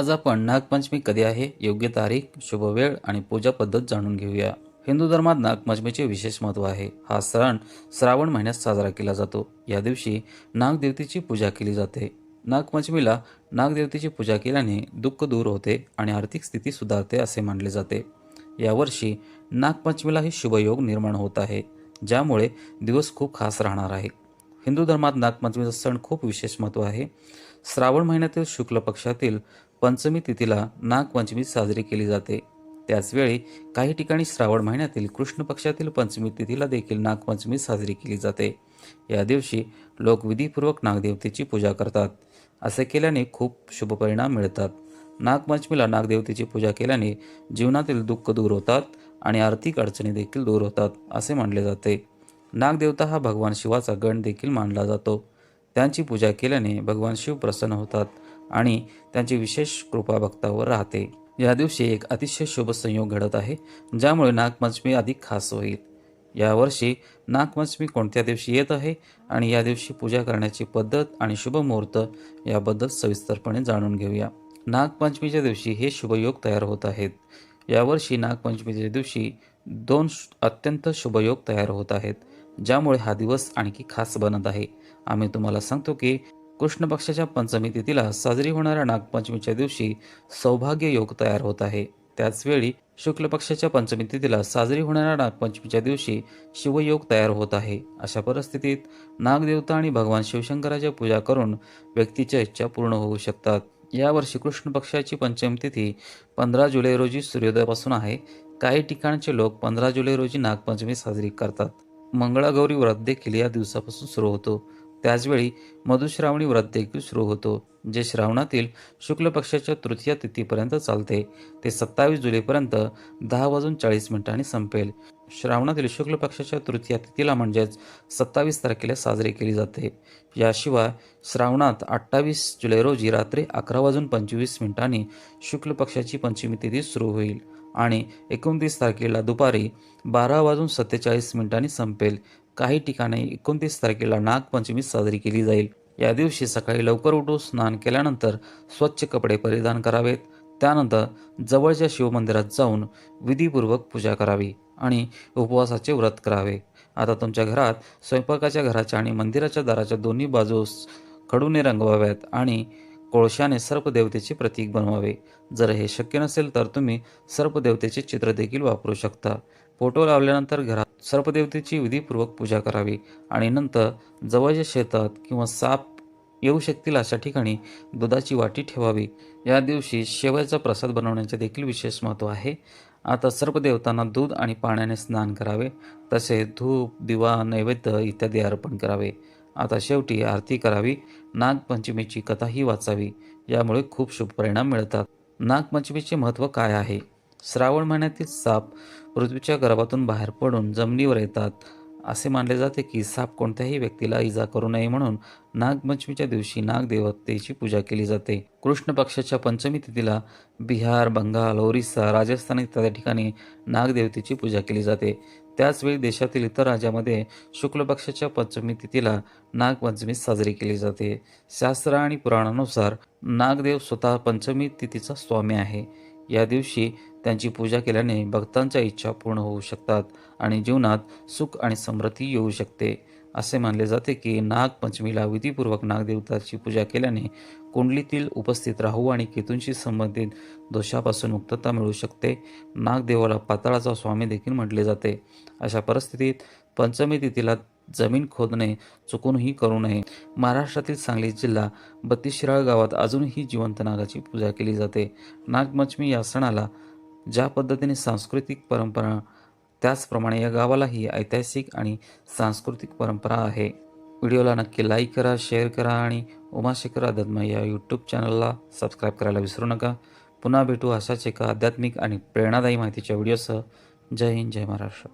आज आपण नागपंचमी कधी आहे? योग्य तारीख शुभ वेळ आणि पूजा पद्धत जाणून घेऊया. हिंदू धर्मात नागपंचमीचे विशेष महत्त्व आहे. हा सण श्रावण महिन्यात साजरा केला जातो. या दिवशी नागदेवतेची पूजा केली जाते. नागपंचमीला नागदेवतेची पूजा केल्याने दुःख दूर होते आणि आर्थिक स्थिती सुधारते असे मानले जाते. यावर्षी नागपंचमीलाही शुभयोग निर्माण होत आहे ज्यामुळे दिवस खूप खास राहणार आहे. हिंदू धर्मात नागपंचमीचा सण खूप विशेष महत्त्व आहे. श्रावण महिन्यातील शुक्ल पक्षातील पंचमी तिथीला नागपंचमी साजरी केली जाते. त्याचवेळी काही ठिकाणी श्रावण महिन्यातील कृष्ण पक्षातील पंचमी तिथीला देखील नागपंचमी साजरी केली जाते. या दिवशी लोक विधीपूर्वक नागदेवतेची पूजा करतात. असे केल्याने खूप शुभ परिणाम मिळतात. नागपंचमीला नागदेवतेची पूजा केल्याने जीवनातील दुःख दूर होतात आणि आर्थिक अडचणी देखील दूर होतात असे मानले जाते. नागदेवता हा भगवान शिवाचा गण देखील मानला जातो. त्यांची पूजा केल्याने भगवान शिव प्रसन्न होतात आणि त्यांची विशेष कृपा भक्तावर राहते. या दिवशी एक अतिशय शुभ संयोग घडत आहे ज्यामुळे नागपंचमी अधिक खास होईल. यावर्षी नागपंचमी कोणत्या दिवशी येत आहे आणि या दिवशी पूजा करण्याची पद्धत आणि शुभ मुहूर्त याबद्दल सविस्तरपणे जाणून घेऊया. नागपंचमीच्या दिवशी हे शुभयोग तयार होत आहेत. यावर्षी नागपंचमीच्या दिवशी दोन श- अत्यंत शुभयोग तयार होत आहेत. ज्यामुळे हा दिवस आणखी खास बनत आहे. आम्ही तुम्हाला सांगतो की कृष्ण पक्षाच्या पंचमी तिथीला साजरी होणाऱ्या नागपंचमीच्या दिवशी सौभाग्य योग तयार होत आहे. त्याचवेळी शुक्ल पक्षाच्या पंचमी तिथीला साजरी होणाऱ्या नागपंचमीच्या दिवशी शिवयोग तयार होत आहे. अशा परिस्थितीत नागदेवता आणि भगवान शिवशंकराच्या पूजा करून व्यक्तीच्या इच्छा पूर्ण होऊ शकतात. यावर्षी कृष्ण पक्षाची पंचमी तिथी पंधरा जुलै रोजी सूर्योदयापासून आहे. काही ठिकाणचे लोक पंधरा जुलै रोजी नागपंचमी साजरी करतात. मंगळागौरी व्रत देखील या दिवसापासून सुरू होतो. त्याचवेळी मधुश्रावणी व्रत देखील सुरू होतो जे श्रावणातील शुक्ल पक्षाच्या तृतीय तिथीपर्यंत चालते. ते सत्तावीस जुलैपर्यंत दहा वाजून चाळीस मिनिटांनी संपेल. श्रावणातील शुक्ल पक्षाच्या तृतीय तिथीला म्हणजेच सत्तावीस तारखेला साजरी केली जाते. याशिवाय श्रावणात अठ्ठावीस जुलै रोजी रात्री अकरा वाजून पंचवीस मिनिटांनी शुक्ल पक्षाची पंचमी तिथी सुरू होईल. आणि एकोणतीस तारखेला दुपारी बारा वाजून सत्तेचाळीस मिनिटांनी संपेल. काही ठिकाणी एकोणतीस तारखेला नागपंचमी साजरी केली जाईल. या दिवशी सकाळी लवकर उठून स्नान केल्यानंतर स्वच्छ कपडे परिधान करावेत. त्यानंतर जवळच्या शिवमंदिरात जाऊन विधीपूर्वक पूजा करावी आणि उपवासाचे व्रत करावे. आता तुमच्या घरात स्वयंपाकाच्या घराच्या आणि मंदिराच्या दाराच्या दोन्ही बाजूस खडूने रंगवाव्यात आणि कोळशाने सर्पदेवतेचे प्रतीक बनवावे. जर हे शक्य नसेल तर तुम्ही सर्पदेवतेचे चित्र देखील वापरू शकता. फोटो लावल्यानंतर घरात सर्पदेवतेची विधीपूर्वक पूजा करावी आणि नंतर जवळच्या शेतात किंवा साप येऊ शकतील अशा ठिकाणी दुधाची वाटी ठेवावी. या दिवशी शेवयाचा प्रसाद बनवण्याचे देखील विशेष महत्त्व आहे. आता सर्पदेवतांना दूध आणि पाण्याने स्नान करावे. तसेच धूप दिवा नैवेद्य इत्यादी अर्पण करावे. आता शेवटी आरती करावी. नागपंचमीची कथाही वाचावी यामुळे खूप शुभ परिणाम मिळतात. नागपंचमीचे महत्त्व काय आहे? श्रावण महिन्यातील साप पृथ्वीच्या गर्भातून बाहेर पडून जमिनीवर येतात. असे मानले जाते की साप कोणत्याही व्यक्तीला इजा करू नये म्हणून नागपंचमीच्या दिवशी नागदेवतेची पूजा केली जाते. कृष्ण पक्षाच्या पंचमी तिथीला बिहार बंगाल ओरिसा राजस्थान इत्यादी ठिकाणी नागदेवतेची पूजा केली जाते. त्याचवेळी देशातील इतर राज्यामध्ये शुक्ल पक्षाच्या पंचमी तिथीला नागपंचमी साजरी केली जाते. शास्त्र आणि पुराणानुसार नागदेव स्वतः पंचमी तिथीचा स्वामी आहे. या दिवशी त्यांची पूजा केल्याने भक्तांच्या इच्छा पूर्ण होऊ शकतात आणि जीवनात सुख आणि समृद्धी येऊ शकते. असे मानले जाते की नागपंचमीला विधीपूर्वक नागदेवताची पूजा केल्याने कुंडलीतील उपस्थित राहू आणि केतूंशी संबंधित दोषापासून मुक्तता मिळू शकते. नागदेवाला पाताळाचा स्वामी देखील म्हटले जाते. अशा परिस्थितीत पंचमी तिथीला जमीन खोदणे चुकूनही करू नये. महाराष्ट्रातील सांगली जिल्हा बत्तीशिराळ गावात अजूनही जिवंत नागाची पूजा केली जाते. नागपंचमी या सणाला ज्या पद्धतीने सांस्कृतिक परंपरा त्याचप्रमाणे या गावालाही ऐतिहासिक आणि सांस्कृतिक परंपरा आहे. व्हिडिओला नक्की लाईक करा शेअर करा आणि उमाशेखर आदत्मा या यूट्यूब चॅनलला सबस्क्राईब करायला विसरू नका. पुन्हा भेटू अशाच एका आध्यात्मिक आणि प्रेरणादायी माहितीच्या व्हिडिओसह. जय हिंद जय महाराष्ट्र.